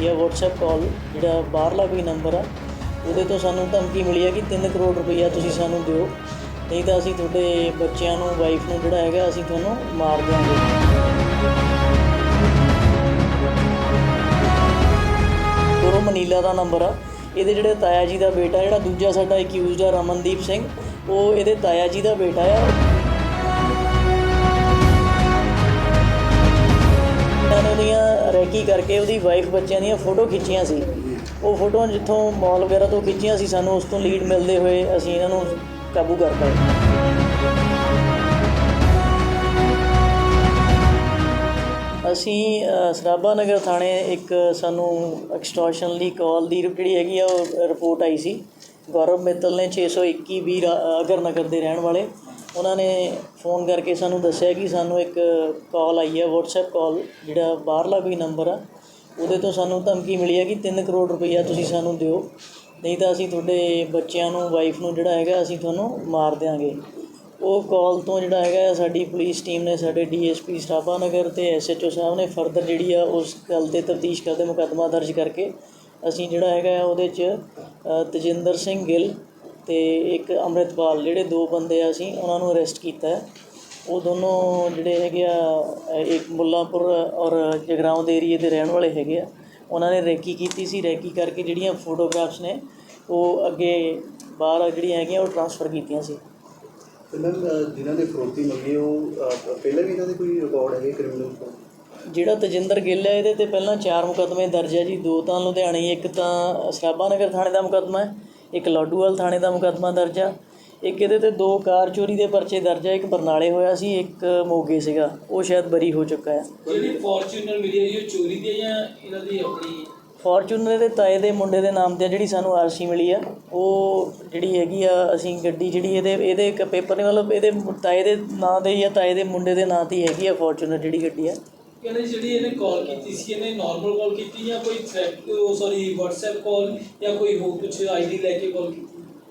ਆਈ ਹੈ WhatsApp ਕਾਲ ਜਿਹੜਾ ਬਾਹਰਲਾ ਕੋਈ ਨੰਬਰ ਆ, ਉਹਦੇ ਤੋਂ ਸਾਨੂੰ ਧਮਕੀ ਮਿਲੀ ਹੈ ਕਿ 3 ਕਰੋੜ ਰੁਪਈਆ ਤੁਸੀਂ ਸਾਨੂੰ ਦਿਓ। ਨਹੀਂ ਤਾਂ ਅਸੀਂ ਤੁਹਾਡੇ ਬੱਚਿਆਂ ਨੂੰ ਵਾਈਫ ਨੂੰ ਜਿਹੜਾ ਹੈਗਾ, ਅਸੀਂ ਤੁਹਾਨੂੰ ਮਾਰ ਦਿਆਂਗੇ। ਗੁਰੂ ਮਨੀਲਾ ਦਾ ਨੰਬਰ ਆ। ਇਹਦੇ ਜਿਹੜੇ ਤਾਇਆ ਜੀ ਦਾ ਬੇਟਾ, ਜਿਹੜਾ ਦੂਜਾ ਸਾਡਾ ਅਕਿਊਜ਼ਡ ਆ ਰਮਨਦੀਪ ਸਿੰਘ, ਉਹ ਇਹਦੇ ਤਾਇਆ ਜੀ ਦਾ ਬੇਟਾ ਆ। ਉਹਦੀਆਂ ਕਰਕੇ ਉਹਦੀ ਵਾਈਫ ਬੱਚਿਆਂ ਦੀਆਂ ਫੋਟੋ ਖਿੱਚੀਆਂ ਸੀ। ਉਹ ਫੋਟੋਆਂ ਜਿੱਥੋਂ ਮਾਲ ਵਗੈਰਾ ਤੋਂ ਖਿੱਚੀਆਂ ਸੀ ਸਾਨੂੰ ਉਸ ਤੋਂ ਲੀਡ ਮਿਲਦੇ ਹੋਏ ਅਸੀਂ ਇਹਨਾਂ ਨੂੰ ਕਾਬੂ ਕਰ ਪਾਏ। ਅਸੀਂ ਅ, ਸਰਾਭਾ ਨਗਰ ਥਾਣੇ ਇੱਕ ਸਾਨੂੰ ਐਕਸਟੋਰਸ਼ਨ ਲਈ ਕਾਲ ਦੀ ਜਿਹੜੀ ਹੈਗੀ ਆ ਉਹ ਰਿਪੋਰਟ ਆਈ ਸੀ। ਗੌਰਵ ਮਿੱਤਲ ਨੇ 621 ਵੀਰ ਅਗਰ ਨਗਰ ਦੇ ਰਹਿਣ ਵਾਲੇ। ਉਹਨਾਂ ਨੇ ਫੋਨ ਕਰਕੇ ਸਾਨੂੰ ਦੱਸਿਆ ਕਿ ਸਾਨੂੰ ਇੱਕ ਕਾਲ ਆਈ ਹੈ ਵਟਸਐਪ ਕਾਲ, ਜਿਹੜਾ ਬਾਹਰਲਾ ਕੋਈ ਨੰਬਰ ਆ, ਉਹਦੇ ਤੋਂ ਸਾਨੂੰ ਧਮਕੀ ਮਿਲੀ ਹੈ ਕਿ 3 ਕਰੋੜ ਰੁਪਈਆ ਤੁਸੀਂ ਸਾਨੂੰ ਦਿਓ, ਨਹੀਂ ਤਾਂ ਅਸੀਂ ਤੁਹਾਡੇ ਬੱਚਿਆਂ ਨੂੰ ਵਾਈਫ ਨੂੰ ਜਿਹੜਾ ਹੈਗਾ ਅਸੀਂ ਤੁਹਾਨੂੰ ਮਾਰ ਦਿਆਂਗੇ। ਉਹ ਕਾਲ ਤੋਂ ਜਿਹੜਾ ਹੈਗਾ ਸਾਡੀ ਪੁਲਿਸ ਟੀਮ ਨੇ, ਸਾਡੇ ਡੀਐਸਪੀ ਸਟਾਫਾ ਨਗਰ ਤੇ ਐਸਐਚਓ ਸਾਹਿਬ ਨੇ ਫਰਦਰ ਜਿਹੜੀ ਆ ਉਸ ਗੱਲ ਤੇ ਤਫਤੀਸ਼ ਕਰਦੇ ਮੁਕੱਦਮਾ ਦਰਜ ਕਰਕੇ ਅਸੀਂ ਜਿਹੜਾ ਹੈਗਾ ਉਹਦੇ 'ਚ ਤਜਿੰਦਰ ਸਿੰਘ ਗਿੱਲ ਤੇ ਇੱਕ ਅੰਮ੍ਰਿਤਪਾਲ ਜਿਹੜੇ ਦੋ ਬੰਦੇ ਆ ਅਸੀਂ ਉਹਨਾਂ ਨੂੰ ਅਰੈਸਟ ਕੀਤਾ ਹੈ। ਉਹ ਦੋਨੋਂ ਜਿਹੜੇ ਹੈਗੇ ਆ ਇੱਕ ਮੁੱਲਾਂਪੁਰ ਔਰ ਜਗਰਾਉਂ ਦੇ ਏਰੀਏ ਦੇ ਰਹਿਣ ਵਾਲੇ ਹੈਗੇ ਆ। ਉਹਨਾਂ ਨੇ ਰੈਕੀ ਕੀਤੀ ਸੀ। ਰੈਕੀ ਕਰਕੇ ਜਿਹੜੀਆਂ ਫੋਟੋਗ੍ਰਾਫਸ ਨੇ ਉਹ ਅੱਗੇ ਬਾਹਰ ਜਿਹੜੀਆਂ ਹੈਗੀਆਂ ਉਹ ਟ੍ਰਾਂਸਫਰ ਕੀਤੀਆਂ ਸੀ। ਮੈਮ ਜਿਨ੍ਹਾਂ ਨੇ ਫਰੋਤੀ ਮੰਗੀ ਉਹ ਪਹਿਲਾਂ ਵੀ ਇਹਨਾਂ ਦੇ ਕੋਈ ਰਿਕਾਰਡ ਹੈਗੇ ਕ੍ਰਿਮੀਨਲ ਜਿਹੜਾ ਤਜਿੰਦਰ ਗਿੱਲ ਹੈ ਇਹਦੇ ਤੇ ਪਹਿਲਾਂ ਚਾਰ ਮੁਕੱਦਮੇ ਦਰਜ ਹੈ ਜੀ। ਦੋ ਤਾਂ ਲੁਧਿਆਣੇ ਇੱਕ ਤਾਂ ਸਰਾਭਾ ਨਗਰ ਥਾਣੇ ਦਾ ਮੁਕੱਦਮਾ ਹੈ। ਇੱਕ ਲਾਡੂਵਾਲ ਥਾਣੇ ਦਾ ਮੁਕੱਦਮਾ ਦਰਜ ਆ। ਇੱਕ ਇਹਦੇ ਤੇ ਦੋ ਕਾਰ ਚੋਰੀ ਦੇ ਪਰਚੇ ਦਰਜ ਆ ਇੱਕ ਬਰਨਾਲੇ ਹੋਇਆ ਸੀ ਇੱਕ ਮੋਗੇ ਸੀਗਾ। ਉਹ ਸ਼ਾਇਦ ਬਰੀ ਹੋ ਚੁੱਕਾ ਹੈ ਜਿਹੜੀ ਫੋਰਚੂਨਰ ਮਿਲੀ ਹੈ ਉਹ ਚੋਰੀ ਦੀ ਹੈ ਜਾਂ ਇਹਨਾਂ ਦੀ ਆਪਣੀ ਫੋਰਚੂਨਰ ਦੇ ਤਾਏ ਦੇ ਮੁੰਡੇ ਦੇ ਨਾਮ ਤੇ ਆ ਜਿਹੜੀ ਸਾਨੂੰ ਆਰਸੀ ਮਿਲੀ ਆ। ਉਹ ਜਿਹੜੀ ਹੈਗੀ ਆ ਅਸੀਂ ਗੱਡੀ ਜਿਹੜੀ ਇਹਦੇ ਇਹਦੇ ਇੱਕ ਪੇਪਰ ਨਹੀਂ ਮਤਲਬ ਇਹਦੇ ਤਾਏ ਦੇ ਨਾਂ ਦੇ ਜਾਂ ਤਾਏ ਦੇ ਮੁੰਡੇ ਦੇ ਨਾਂ ਤੇ ਹੀ ਹੈਗੀ ਆ ਫੋਰਚੂਨਰ ਜਿਹੜੀ ਗੱਡੀ ਆ। ਕਹਿੰਦੇ ਜਿਹੜੀ ਇਹਨੇ ਕਾਲ ਕੀਤੀ ਸੀ ਇਹਨੇ ਨਾਰਮਲ ਕਾਲ ਕੀਤੀ ਜਾਂ ਕੋਈ ਥ੍ਰੈਟ ਉਹ ਸੌਰੀ WhatsApp ਕਾਲ ਜਾਂ ਕੋਈ ਹੋਰ ਕੁਝ ਆਈਡੀ ਲੈ ਕੇ ਕਾਲ ਕੀਤੀ?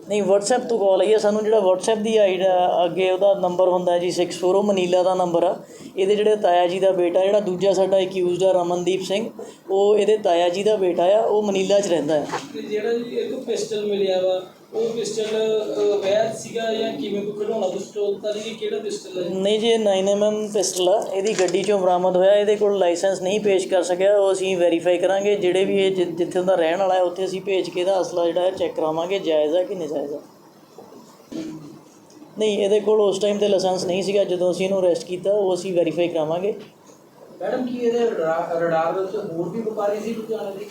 ਨਹੀਂ WhatsApp ਤੋਂ ਕਾਲ ਆਈ ਹੈ ਸਾਨੂੰ ਜਿਹੜਾ WhatsApp ਦੀ ਆਈਡ ਅੱਗੇ ਉਹਦਾ ਨੰਬਰ ਹੁੰਦਾ ਜੀ 64 ਉਹ ਮਨੀਲਾ ਦਾ ਨੰਬਰ ਆ। ਇਹਦੇ ਜਿਹੜੇ ਤਾਇਆ ਜੀ ਦਾ ਬੇਟਾ ਜਿਹੜਾ ਦੂਜਾ ਸਾਡਾ ਅਕਿਊਜ਼ਡ ਆ ਰਮਨਦੀਪ ਸਿੰਘ ਉਹ ਇਹਦੇ ਤਾਇਆ ਜੀ ਦਾ ਬੇਟਾ ਆ ਉਹ ਮਨੀਲਾ 'ਚ ਰਹਿੰਦਾ ਹੈ ਜਿਹੜਾ ਜੀ ਇੱਕ ਪਿਸਟਲ ਮਿਲਿਆ ਵਾ ਉਹ ਪਿਸਟਲ ਵੈਦ ਸੀਗਾ ਜਾਂ ਕਿਵੇਂ ਕੋਈ ਖਿਡੌਣਾ ਪਿਸਟਲ ਤਾਂ ਨਹੀਂ ਕਿ ਕਿਹੜਾ ਪਿਸਟਲ ਹੈ? ਨਹੀਂ ਜੀ 9mm ਪਿਸਟਲ ਆ। ਇਹਦੀ ਗੱਡੀ 'ਚੋਂ ਬਰਾਮਦ ਹੋਇਆ। ਇਹਦੇ ਕੋਲ ਲਾਇਸੈਂਸ ਨਹੀਂ ਪੇਸ਼ ਕਰ ਸਕਿਆ। ਉਹ ਅਸੀਂ ਵੈਰੀਫਾਈ ਕਰਾਂਗੇ। ਜਿਹੜੇ ਵੀ ਇਹ ਜਿ- ਜਿੱਥੇ ਦਾ ਰਹਿਣ ਵਾਲਾ ਹੈ ਉੱਥੇ ਅਸੀਂ ਭੇਜ ਕੇ ਇਹਦਾ ਅਸਲਾ ਜਿਹੜਾ ਹੈ ਚੈੱਕ ਕਰਾਵਾਂਗੇ ਜਾਇਜ਼ ਆ ਕਿ ਨਜਾਇਜ਼ ਆ। ਨਹੀਂ ਇਹਦੇ ਕੋਲ ਉਸ ਟਾਈਮ ਤੇ ਲਾਇਸੈਂਸ ਨਹੀਂ ਸੀਗਾ। ਜਦੋਂ ਅਸੀਂ ਇਹਨੂੰ ਅਰੈਸਟ ਕੀਤਾ ਉਹ ਅਸੀਂ ਵੈਰੀਫਾਈ ਕਰਾਵਾਂਗੇ। ਮੈਡਮ ਕੀ ਇਹਦੇ ਰਡਾਰ ਦੇ ਉੱਤੇ ਹੋਰ ਵੀ ਵਪਾਰੀ ਸੀ ਲੁਧਿਆਣੇ ਦੇ?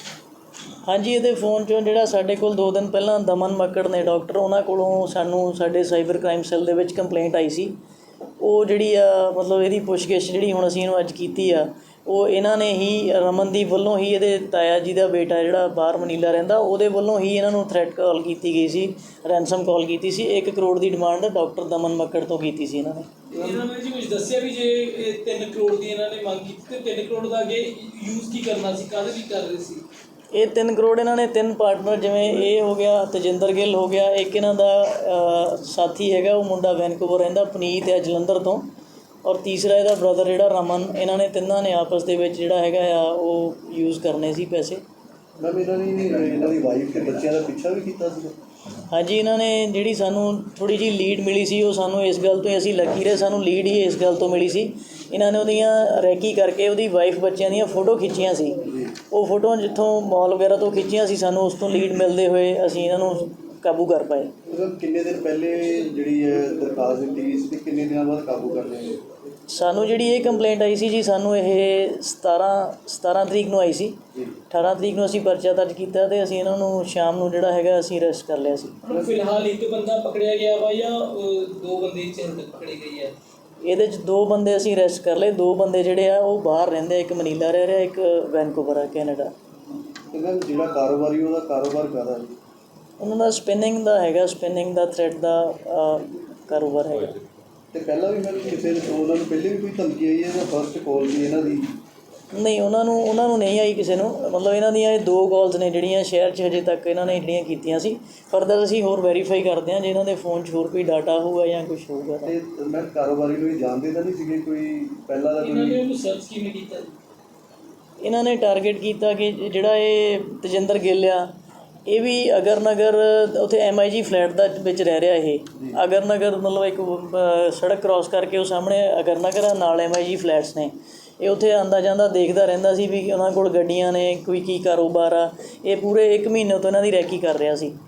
ਹਾਂਜੀ, ਇਹਦੇ ਫੋਨ 'ਚੋਂ ਜਿਹੜਾ ਸਾਡੇ ਕੋਲ 2 ਦਿਨ ਪਹਿਲਾਂ ਦਮਨ ਮੱਕੜ ਨੇ ਡਾਕਟਰ ਉਹਨਾਂ ਕੋਲੋਂ ਸਾਨੂੰ ਸਾਡੇ ਸਾਈਬਰ ਕ੍ਰਾਈਮ ਸੈੱਲ ਦੇ ਵਿੱਚ ਕੰਪਲੇਂਟ ਆਈ ਸੀ। ਉਹ ਜਿਹੜੀ ਆ, ਮਤਲਬ ਇਹਦੀ ਪੁੱਛਗਿੱਛ ਜਿਹੜੀ ਹੁਣ ਅਸੀਂ ਇਹਨੂੰ ਅੱਜ ਕੀਤੀ ਆ, ਉਹ ਇਹਨਾਂ ਨੇ ਹੀ ਰਮਨਦੀਪ ਵੱਲੋਂ ਹੀ ਇਹਦੇ ਤਾਇਆ ਜੀ ਦਾ ਬੇਟਾ ਜਿਹੜਾ ਬਾਹਰ ਮਨੀਲਾ ਰਹਿੰਦਾ, ਉਹਦੇ ਵੱਲੋਂ ਹੀ ਇਹਨਾਂ ਨੂੰ ਥ੍ਰੈਟ ਕਾਲ ਕੀਤੀ ਗਈ ਸੀ ਰੈਂਸਮ ਕਾਲ ਕੀਤੀ ਸੀ 1 ਕਰੋੜ ਦੀ ਡਿਮਾਂਡ ਡਾਕਟਰ ਦਮਨ ਮੱਕੜ ਤੋਂ ਕੀਤੀ ਸੀ ਇਹਨਾਂ ਨੇ। ਇਹਨਾਂ ਨੇ ਜੀ ਕੁਝ ਦੱਸਿਆ ਵੀ ਜੇ ਇਹ 3 ਕਰੋੜ ਦੀ ਇਹਨਾਂ ਨੇ ਮੰਗ ਕੀਤੀ, ਤੇ 3 ਕਰੋੜ ਦਾ ਅੱਗੇ ਯੂਜ਼ ਕੀ ਕਰਨਾ ਸੀ, ਕਾਹਦੇ ਲਈ ਕਰ ਰਹੇ ਸੀ? ਇਹ 3 ਕਰੋੜ ਇਹਨਾਂ ਨੇ ਤਿੰਨ ਪਾਰਟਨਰ ਜਿਵੇਂ ਇਹ ਹੋ ਗਿਆ ਤਜਿੰਦਰ ਗਿੱਲ ਹੋ ਗਿਆ ਇੱਕ ਇਹਨਾਂ ਦਾ ਸਾਥੀ ਹੈਗਾ ਉਹ ਮੁੰਡਾ ਵੈਨਕੂਵਰ ਰਹਿੰਦਾ ਪਨੀਤ ਹੈ ਜਲੰਧਰ ਤੋਂ। ਔਰ ਤੀਸਰਾ ਇਹਦਾ ਬ੍ਰਦਰ ਜਿਹੜਾ ਰਮਨ ਇਹਨਾਂ ਨੇ ਤਿੰਨਾਂ ਨੇ ਆਪਸ ਦੇ ਵਿੱਚ ਜਿਹੜਾ ਹੈਗਾ ਆ ਉਹ ਯੂਜ਼ ਕਰਨੇ ਸੀ ਪੈਸੇ। ਮੈਮ ਇਹਨਾਂ ਦੀ ਵਾਈਫ ਤੇ ਬੱਚਿਆਂ ਦਾ ਪਿੱਛਾ ਵੀ ਕੀਤਾ ਸੀ ਹਾਂਜੀ ਇਹਨਾਂ ਨੇ ਜਿਹੜੀ ਸਾਨੂੰ ਥੋੜੀ ਜੀ ਲੀਡ ਮਿਲੀ ਸੀ ਉਹ ਸਾਨੂੰ ਇਸ ਗੱਲ ਤੋਂ ਹੀ ਅਸੀਂ ਲੱਗੀ ਰਹੇ ਸਾਨੂੰ ਲੀਡ ਹੀ ਇਸ ਗੱਲ ਤੋਂ ਮਿਲੀ ਸੀ। ਇਹਨਾਂ ਨੇ ਉਹਦੀਆਂ ਰੈਕੀ ਕਰਕੇ ਉਹਦੀ ਵਾਈਫ ਬੱਚਿਆਂ ਦੀਆਂ ਫੋਟੋ ਖਿੱਚੀਆਂ ਸੀ। ਉਹ ਫੋਟੋਆਂ ਜਿੱਥੋਂ ਮਾਲ ਵਗੈਰਾ ਤੋਂ ਖਿੱਚੀਆਂ ਸੀ ਸਾਨੂੰ ਉਸ ਤੋਂ ਲੀਡ ਮਿਲਦੇ ਹੋਏ ਅਸੀਂ ਇਹਨਾਂ ਨੂੰ ਕਾਬੂ ਕਰ ਪਾਏ। ਮਤਲਬ ਕਿੰਨੇ ਦਿਨ ਪਹਿਲੇ ਜਿਹੜੀ ਹੈ ਦਰਖਾਸਤ ਦਿੱਤੀ ਗਈ ਸੀ ਤੇ ਕਿੰਨੇ ਦਿਨਾਂ ਬਾਅਦ ਕਾਬੂ ਕਰ ਲਿਆ? ਸਾਨੂੰ ਜਿਹੜੀ ਇਹ ਕੰਪਲੇਂਟ ਆਈ ਸੀ ਜੀ ਸਾਨੂੰ ਇਹ 17 17 ਤਰੀਕ ਨੂੰ ਆਈ ਸੀ। ਜੀ। 18 ਤਰੀਕ ਨੂੰ ਅਸੀਂ ਪਰਚਾ ਦਰਜ ਕੀਤਾ ਤੇ ਅਸੀਂ ਇਹਨਾਂ ਨੂੰ ਸ਼ਾਮ ਨੂੰ ਜਿਹੜਾ ਹੈਗਾ ਅਸੀਂ ਅਰੈਸਟ ਕਰ ਲਿਆ ਸੀ। ਫਿਲਹਾਲ ਇੱਕ ਬੰਦਾ ਪਕੜਿਆ ਗਿਆ ਵਾ ਜਾਂ ਦੋ ਬੰਦੇ ਇੱਥੇ ਪਕੜੇ ਗਏ ਆ? ਇਹਦੇ ਚ ਦੋ ਬੰਦੇ ਅਸੀਂ ਅਰੈਸਟ ਕਰ ਲਏ। ਦੋ ਬੰਦੇ ਜਿਹੜੇ ਆ ਉਹ ਬਾਹਰ ਰਹਿੰਦੇ ਆ। ਇੱਕ ਮਨੀਲਾ ਰਹਿ ਰਿਹਾ ਇੱਕ ਵੈਨਕੂਵਰ ਆ ਕੈਨੇਡਾ। ਤੇ ਮੈਮ ਜਿਹੜਾ ਕਾਰੋਬਾਰੀ ਉਹਦਾ ਕਾਰੋਬਾਰ ਕਰਦਾ ਜੀ? ਉਹਨਾਂ ਦਾ ਸਪਿਨਿੰਗ ਦਾ ਹੈਗਾ ਸਪਿਨਿੰਗ ਦਾ ਥ੍ਰੈਡ ਦਾ ਕਾਰੋਬਾਰ ਹੈਗਾ। ਤੇ ਪਹਿਲਾਂ ਵੀ ਮੈਮ ਕਿਸੇ ਨੇ ਉਹਨਾਂ ਨੂੰ ਪਹਿਲੇ ਵੀ ਕੋਈ ਧਮਕੀ ਆਈ ਹੈ ਜਾਂ ਫਰਸਟ ਕਾਲ ਸੀ ਇਹਨਾਂ ਦੀ? ਨਹੀਂ ਉਹਨਾਂ ਨੂੰ ਉਹਨਾਂ ਨੂੰ ਨਹੀਂ ਆਈ ਕਿਸੇ ਨੂੰ। ਮਤਲਬ ਇਹਨਾਂ ਦੀਆਂ ਇਹ ਦੋ ਕਾਲਸ ਨੇ ਜਿਹੜੀਆਂ ਸ਼ਹਿਰ 'ਚ ਹਜੇ ਤੱਕ ਇਹਨਾਂ ਨੇ ਜਿਹੜੀਆਂ ਕੀਤੀਆਂ ਸੀ। ਫਰਦਰ ਅਸੀਂ ਹੋਰ ਵੈਰੀਫਾਈ ਕਰਦੇ ਹਾਂ ਜੇ ਇਹਨਾਂ ਦੇ ਫੋਨ 'ਚ ਹੋਰ ਕੋਈ ਡਾਟਾ ਹੋਊਗਾ ਜਾਂ ਕੁਝ ਹੋਊਗਾ ਤਾਂ। ਤੇ ਮੈਂ ਕਾਰੋਬਾਰੀ ਨੂੰ ਇਹ ਜਾਣਦੇ ਤਾਂ ਨਹੀਂ ਸੀਗੇ ਕੋਈ ਪਹਿਲਾਂ ਦਾ ਇਹਨਾਂ ਨੇ ਕੋਈ ਉਹਨੂੰ ਸਰਚ ਕਿਵੇਂ ਕੀਤਾ ਇਹਨਾਂ ਨੇ ਟਾਰਗੇਟ ਕੀਤਾ ਕਿ ਜਿਹੜਾ ਇਹ ਤਜਿੰਦਰ ਗਿੱਲ ਆ ਇਹ ਵੀ ਅਗਰ ਨਗਰ ਉੱਥੇ ਐਮਆਈਜੀ ਫਲੈਟ ਦਾ ਵਿੱਚ ਰਹਿ ਰਿਹਾ ਇਹ। ਅਗਰ ਨਗਰ ਮਤਲਬ ਇੱਕ ਸੜਕ ਕ੍ਰਾਸ ਕਰਕੇ ਉਹ ਸਾਹਮਣੇ ਅਗਰ ਨਗਰ ਆ ਨਾਲ ਐਮਆਈਜੀ ਫਲੈਟਸ ਨੇ। ਇਹ ਉੱਥੇ ਆਂਦਾ ਜਾਂਦਾ ਦੇਖਦਾ ਰਹਿੰਦਾ ਸੀ ਵੀ ਉਹਨਾਂ ਕੋਲ ਗੱਡੀਆਂ ਨੇ, ਕੋਈ ਕੀ ਕਾਰੋਬਾਰ ਆ। ਇਹ ਪੂਰੇ ਇੱਕ ਮਹੀਨੇ ਤੋਂ ਇਹਨਾਂ ਦੀ ਰੈਕੀ ਕਰ ਰਿਹਾ ਸੀ।